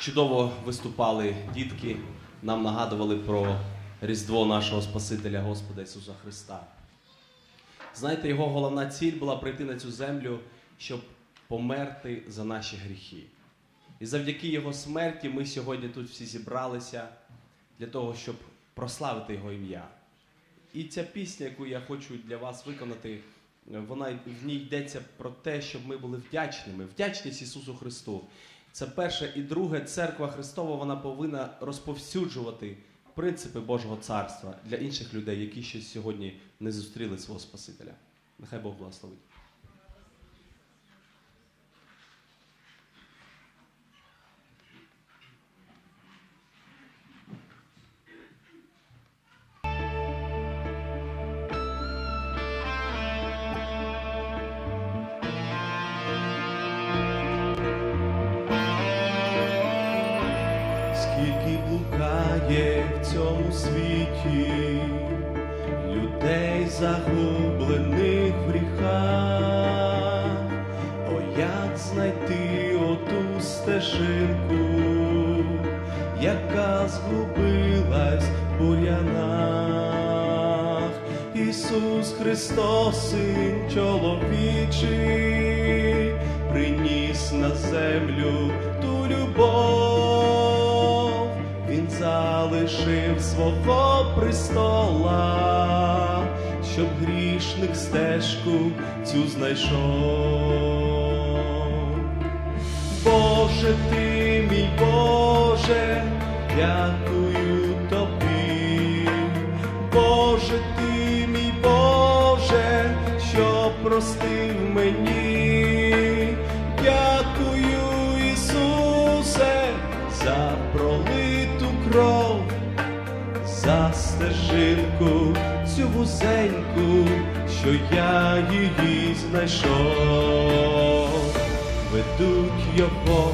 Чудово виступали дітки, нам нагадували про Різдво нашого Спасителя Господа Ісуса Христа. Знаєте, його головна ціль була прийти на цю землю, щоб померти за наші гріхи. І завдяки Його смерті ми сьогодні тут всі зібралися для того, щоб прославити Його ім'я. І ця пісня, яку я хочу для вас виконати, вона в ній йдеться про те, щоб ми були вдячними, вдячність Ісусу Христу. Це перше і друге, церква Христова вона повинна розповсюджувати принципи Божого царства для інших людей, які ще сьогодні не зустріли свого Спасителя. Нехай Бог благословить. Цьому світі людей загублених в гріхах, о як знайти оту стежинку, яка згубилась в бур'янах. Ісус Христос, Син чоловічий, приніс на землю залишив свого престола, щоб грішник стежку цю знайшов. Боже, ти мій Боже, дякую тобі. Боже, ти мій Боже, що простив цю вузеньку, що я її знайшов. Ведуть його,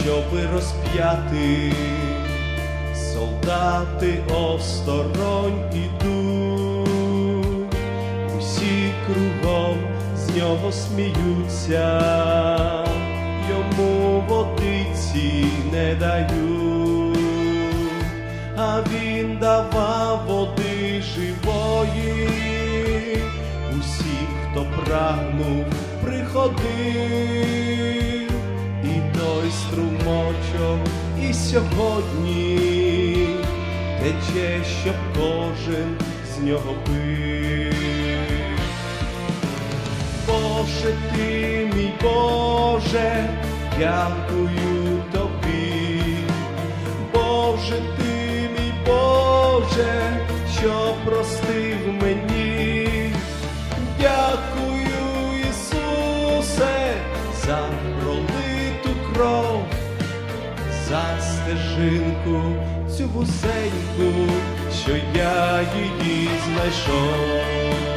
щоби розп'яти, солдати осторонь ідуть, усі кругом з нього сміються, йому водиці не дають, а він давав води живої прагнув, приходив, і той струмочок, і сьогодні тече, щоб кожен з нього пив. Боже, ти мій Боже, дякую тобі. Боже, ти мій Боже, що простив мені. Пролиту кров, за стежинку цю вусеньку, що я її знайшов.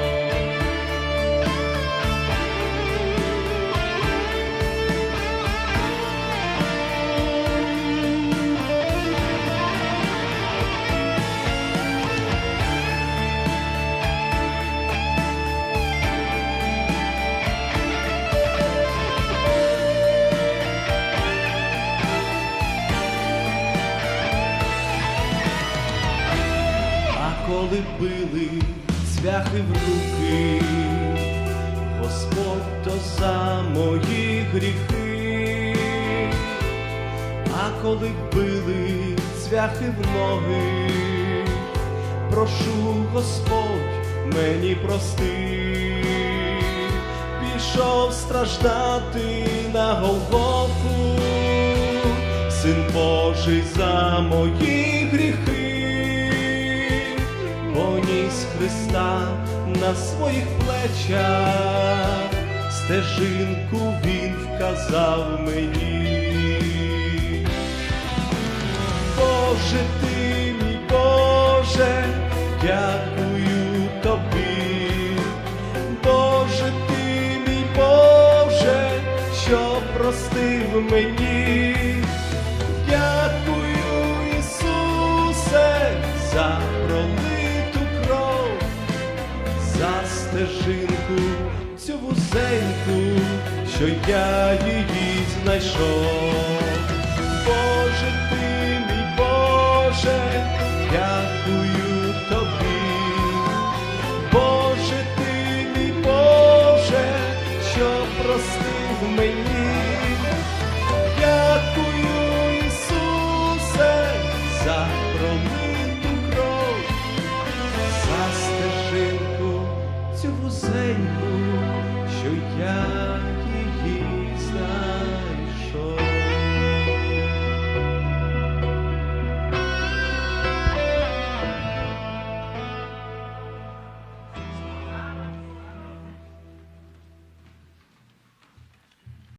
Коли били цвяхи в руки, Господь то за мої гріхи, а коли били цвяхи в ноги, прошу Господь мені прости, пішов страждати на Голгофу, Син Божий за мої гріхи поніс Христа на своїх плечах, стежинку він вказав мені. Боже, ти мій Боже, дякую тобі. Боже, ти мій Боже, що простив мені. Дякую, Ісусе, за пролиту стежинку, цю вузеньку, що я її знайшов. Боже ти, мій Боже, дякую тобі, Боже ти, мій Боже, що простив мені.